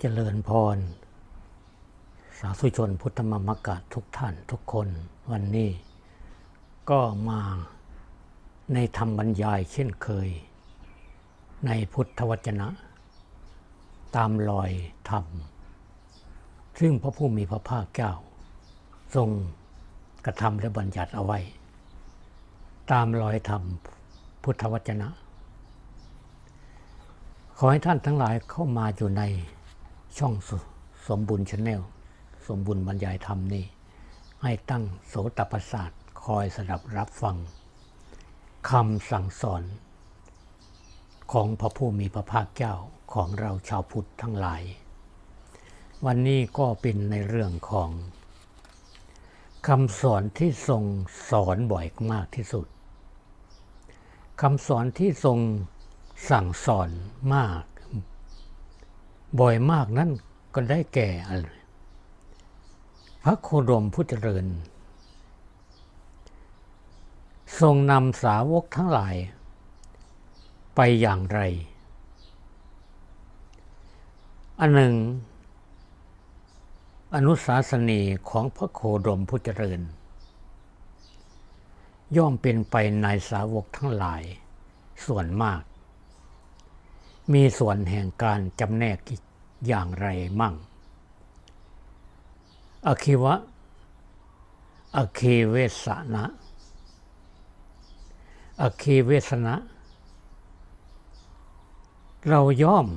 เจริญพร สาธุชนพุทธมมกะทุกท่านทุกคนวันนี้ ก็มาในธรรมบรรยายเช่นเคย ในพุทธวจนะ ตามรอยธรรม ซึ่งพระผู้มีพระภาคเจ้า ทรงกระทำและบัญญัติเอาไว้ ตามรอยธรรมพุทธวจนะ ขอให้ท่านทั้งหลายเข้ามาอยู่ใน ช่องสสมบุญชาแนลสมบุญบรรยายธรรมนี้ให้ตั้งโสตประสาทคอยสดับรับฟังคำสั่งสอน ของพระผู้มีพระภาคเจ้าของเราชาวพุทธทั้งหลาย วันนี้ก็เป็นในเรื่องของคำสอนที่ทรงสอนบ่อยมากที่สุดคำสอนที่ทรงสั่งสอนมาก บ่อยมากนั่นก็ได้แก่อะไรพระโคดมผู้เจริญ ทรงนำสาวกทั้งหลาย ไปอย่างไร อันหนึ่ง อนุสาสนีของพระโคดมผู้เจริญ ย่อมเป็นไปในสาวกทั้งหลาย ส่วนมาก มีส่วนแห่งการจำแนก อย่างไรมั่ง อคิวะ อคีเวสนะ อคีเวสนะ เราย่อม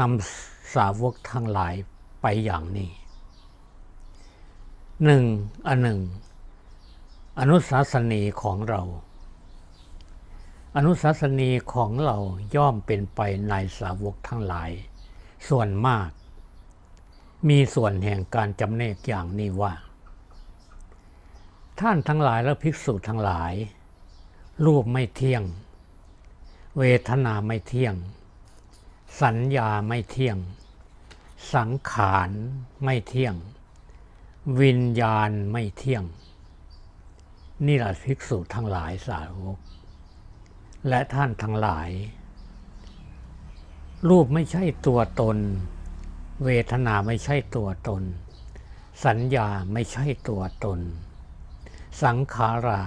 นำสาวกทั้งหลายไปอย่างนี้หนึ่งอันหนึ่ง อนุสาสนีของเรา อนุสาสนีของเราย่อมเป็นไปในสาวกทั้งหลาย ส่วนมาก มีส่วนแห่งการจำแนกอย่างนี้ว่า ท่านทั้งหลายและภิกษุทั้งหลาย รูปไม่เที่ยง เวทนาไม่เที่ยง สัญญาไม่เที่ยง สังขารไม่เที่ยง วิญญาณไม่เที่ยง นี่แหละภิกษุทั้งหลายสาวกและท่านทั้งหลาย รูปไม่ใช่ตัวตน เวทนาไม่ใช่ตัวตน สัญญาไม่ใช่ตัวตน สังขารา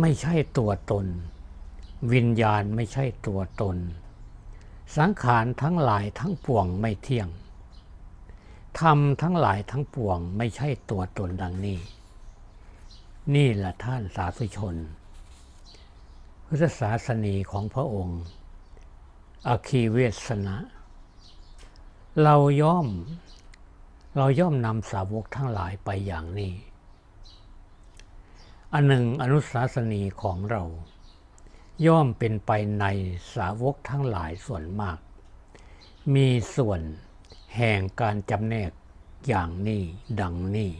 ไม่ใช่ตัวตน วิญญาณไม่ใช่ตัวตน สังขารทั้งหลายทั้งปวงไม่เที่ยงธรรมทั้งหลายทั้งปวงไม่ใช่ตัวตนดังนี้ นี่แหละท่านสาธุชน พุทธศาสนีของพระองค์ อคีเวสนะ เราย่อม เราย่อมนำสาวกทั้งหลายไปอย่างนี้ อันหนึ่งอนุสาสนีของเรา ย่อมเป็นไปในสาวกทั้งหลายส่วนมาก มีส่วนแห่งการจำแนกอย่างนี้ดังนี้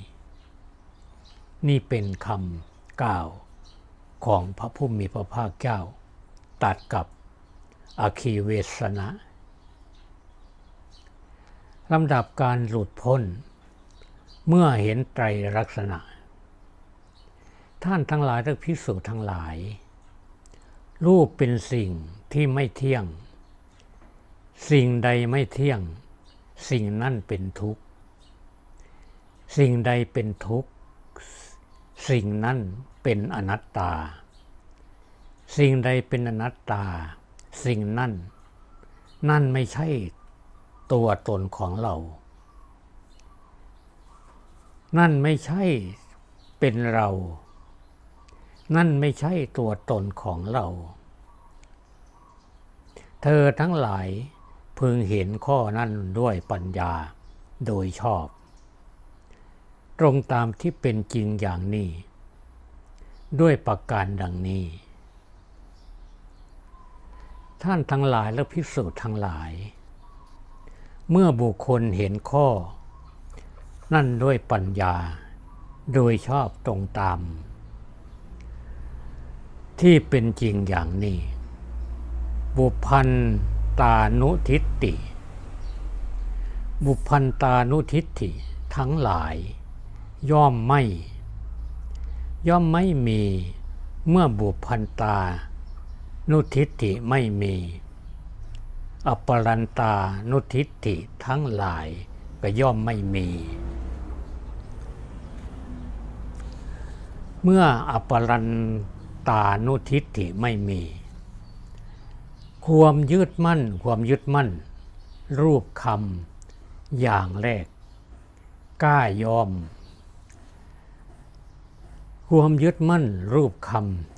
นี่เป็นคำกล่าวของพระผู้มีพระภาคเจ้า ตัดกับ อาคีเวสนะลำดับการหลุดพ้น เมื่อเห็นไตรลักษณะ ท่านทั้งหลายและพิสูจน์ทั้งหลาย รูปเป็นสิ่งที่ไม่เที่ยง สิ่งใดไม่เที่ยง สิ่งนั่นเป็นทุกข์ สิ่งใดเป็นทุกข์ สิ่งนั้นเป็นอนัตตา สิ่งใดเป็นอนัตตา สิ่งนั้นนั่นไม่ใช่ตัวตนของเรา นั่นไม่ใช่เป็นเรา นั่นไม่ใช่ตัวตนของเรา เธอทั้งหลายพึงเห็นข้อนั้นด้วยปัญญาโดยชอบ ตรงตามที่เป็นจริงอย่างนี้ ด้วยประการดังนี้ ท่านทั้งหลายและพิสูจน์ทั้งหลาย เมื่อบุคคลเห็นข้อ นั่นด้วยปัญญา โดยชอบตรงตาม ที่เป็นจริงอย่างนี้ บุพันตานุทิฏฐิบุพันตานุทิฏฐิทั้งหลาย ย่อมไม่ ย่อมไม่มีเมื่อบุพันตา นุทิฏฐิไม่มี อปรันตานุทิฏฐิทั้งหลายก็ย่อมไม่มี เมื่ออปรันตานุทิฏฐิไม่มี ความยึดมั่น ความยึดมั่น รูปคำอย่างแรกกล้ายอม ความยึดมั่นรูปค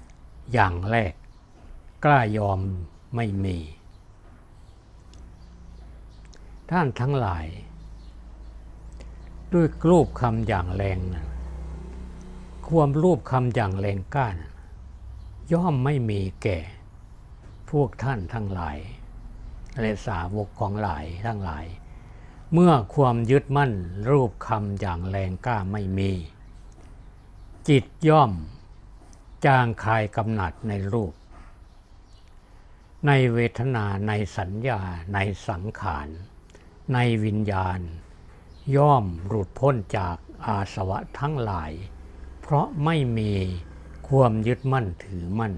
ำอย่างแรก กล้ายอมไม่มี ท่านทั้งหลาย ด้วยรูปคำอย่างแรงนะความรูปคำอย่างแรงกล้านะย่อมไม่มีแก่ พวกท่านทั้งหลายและสาวกของหลายทั้งหลาย เมื่อความยึดมั่นรูปคำอย่างแรงกล้าไม่มี จิตย่อม จางคลายกำหนัดในรูป ในเวทนาในสัญญาในสังขาร ในวิญญาณ ย่อมหลุดพ้นจากอาสวะทั้งหลาย เพราะไม่มีความยึดมั่นถือมั่น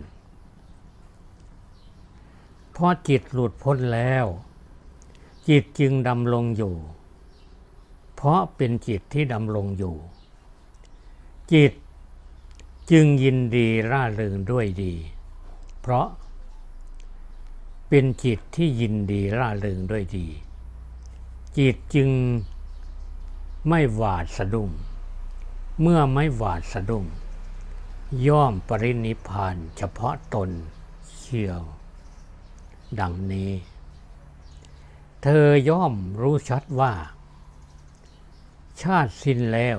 เพราะจิตหลุดพ้นแล้ว จิตจึงดำรงอยู่ เพราะเป็นจิตที่ดำรงอยู่ จิตจึงยินดีร่าเริงด้วยดี เพราะ เป็นจิตที่ยินดีร่าเริงด้วยดี จิตจึงไม่หวาดสะดุ้งเมื่อไม่หวาดสะดุ้งย่อมปรินิพานเฉพาะตนเชียว ดังนี้ เธอย่อมรู้ชัดว่า ชาติสิ้นแล้ว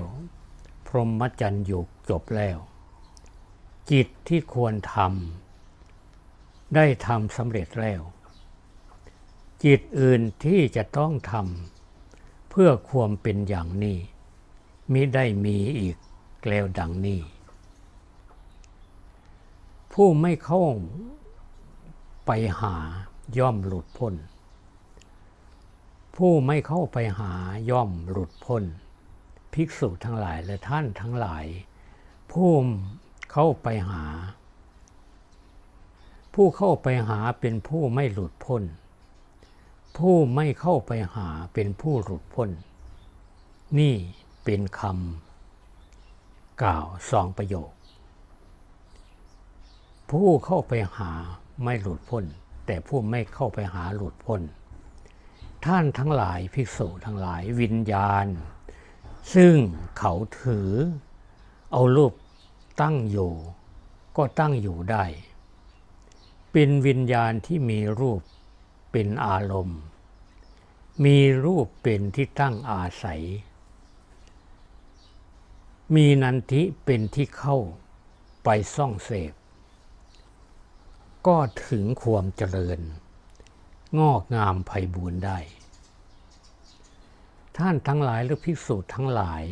พรหมจรรย์อยู่จบแล้ว จิตที่ควรทำ ได้ทำสำเร็จแล้ว จิตอื่นที่จะต้องทำเพื่อความเป็นอย่างนี้มิได้มีอีกแล้วดังนี้ ผู้ไม่เข้าไปหาย่อมหลุดพ้น ผู้ไม่เข้าไปหาย่อมหลุดพ้น ภิกษุทั้งหลายและท่านทั้งหลาย ผู้เข้าไปหา ผู้เข้าไปหาเป็นผู้ไม่หลุดพ้น ผู้ไม่เข้าไปหาเป็นผู้หลุดพ้น นี่เป็นคำกล่าวสองประโยค ผู้เข้าไปหาไม่หลุดพ้น แต่ผู้ไม่เข้าไปหาหลุดพ้น ท่านทั้งหลายภิกษุทั้งหลายวิญญาณ ซึ่งเขาถือเอารูปตั้งอยู่ ก็ตั้งอยู่ได้ เป็นวิญญาณที่มีรูปเป็นอารมณ์ มีรูปเป็นที่ตั้งอาศัย มีนันทิเป็นที่เข้าไปซ่องเสพ ก็ถึงความเจริญ งอกงามไพบูรณ์ได้ ท่านทั้งหลายหรือภิกษุทั้งหลาย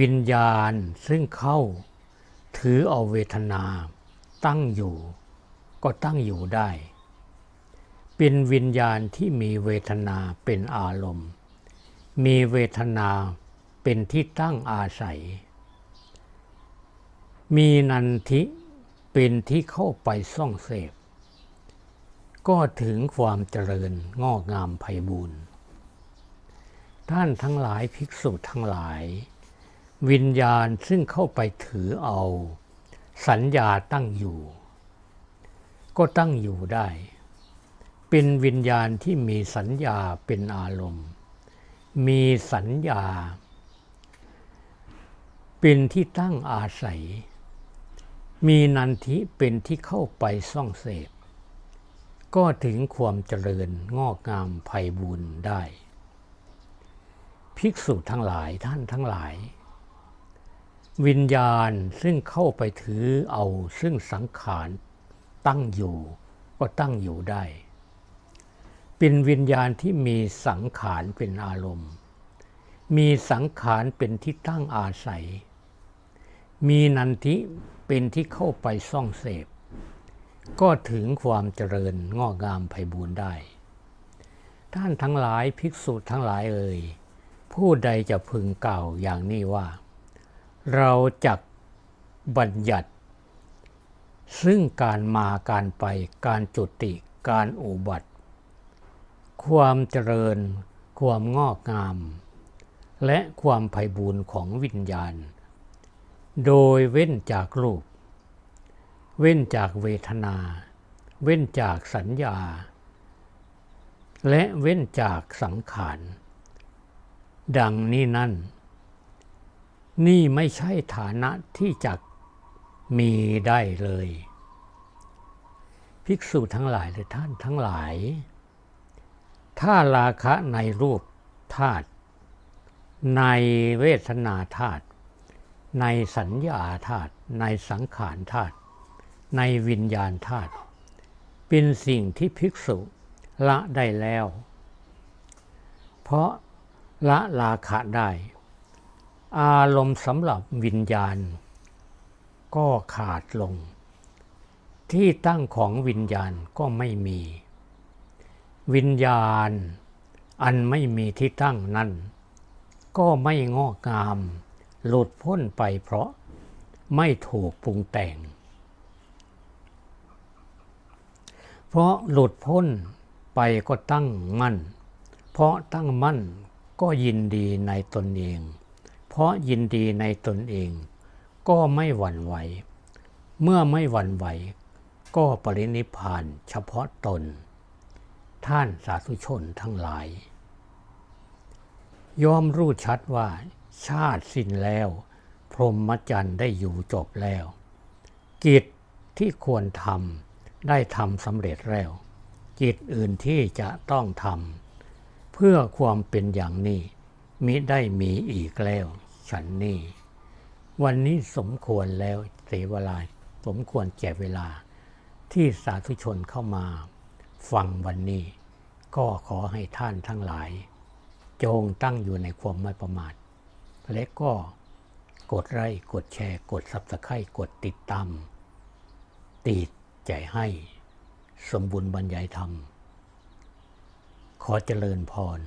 วิญญาณซึ่งเข้า ถือเอาเวทนาตั้งอยู่ ก็ตั้งอยู่ได้ เป็นวิญญาณที่มีเวทนาเป็นอารมณ์ มีเวทนาเป็นที่ตั้งอาศัย มีนันทิเป็นที่เข้าไปซ่องเสพ ก็ถึงความเจริญงอกงามไพบูรณ์ท่านทั้งหลายภิกษุทั้งหลาย วิญญาณซึ่งเข้าไปถือเอา สัญญาตั้งอยู่ ก็ตั้งอยู่ได้ เป็นวิญญาณที่มีสัญญาเป็นอารมณ์ มีสัญญา เป็นที่ตั้งอาศัย มีนันทิเป็นที่เข้าไปซ่องเสพ ก็ถึงความเจริญงอกงามไพบูรณ์ได้ ภิกษุทั้งหลายท่านทั้งหลายวิญญาณซึ่งเข้าไปถือเอาซึ่งสังขาร ตั้งอยู่ก็ตั้งอยู่ได้ เป็นวิญญาณที่มีสังขารเป็นอารมณ์ มีสังขารเป็นที่ตั้งอาศัย มีนันทิเป็นที่เข้าไปซ่องเสพ ก็ถึงความเจริญงอกงามไพบูรณ์ได้ ท่านทั้งหลายภิกษุทั้งหลายเอ่ยผู้ใดจะพึงกล่าวอย่างนี้ว่า เราจักบัญญัติ ซึ่งการมาการไปการจุติการอุบัติ ความเจริญ ความงอกงาม และความไพบูรณ์ของวิญญาณ โดยเว้นจากรูป เว้นจากเวทนา เว้นจากสัญญา และเว้นจากสังขาร ดังนี้นั่น นี่ไม่ใช่ฐานะที่จะ มีได้เลย ภิกษุทั้งหลายหรือท่านทั้งหลาย ถ้าราคะในรูปธาตุในเวทนาธาตุในสัญญาธาตุในสังขารธาตุในวิญญาณธาตุเป็นสิ่งที่ภิกษุละได้แล้ว เพราะละราคะได้ อารมณ์สำหรับวิญญาณ ก็ขาดลง ที่ตั้งของวิญญาณก็ไม่มี วิญญาณ อันไม่มีที่ตั้งนั้น ก็ไม่งอกงาม หลุดพ้นไปเพราะไม่ถูกปรุงแต่ง เพราะหลุดพ้นไปก็ตั้งมั่น เพราะตั้งมั่นก็ยินดีในตนเอง เพราะยินดีในตนเอง ก็ไม่หวั่นไหว เมื่อไม่หวั่นไหว ก็ปรินิพานเฉพาะตน ท่านสาธุชนทั้งหลาย ยอมรู้ชัดว่า ชาติสิ้นแล้ว พรหมจรรย์ได้อยู่จบแล้ว กิจที่ควรทำได้ทำสำเร็จแล้ว กิจอื่นที่จะต้องทำเพื่อความเป็นอย่างนี้มิได้มีอีกแล้ว ฉันนี่ วันนี้สมควรแล้วเสเวลาสมควรแก่เวลา ที่สาธุชนเข้ามา ฟังวันนี้ ก็ขอให้ท่านทั้งหลาย จงตั้งอยู่ในความไม่ประมาท และก็กดไลค์กดแชร์ กดซับสไครต์กดติดตาม ติดใจให้ สมบูรณ์บรรยายธรรม ขอเจริญพร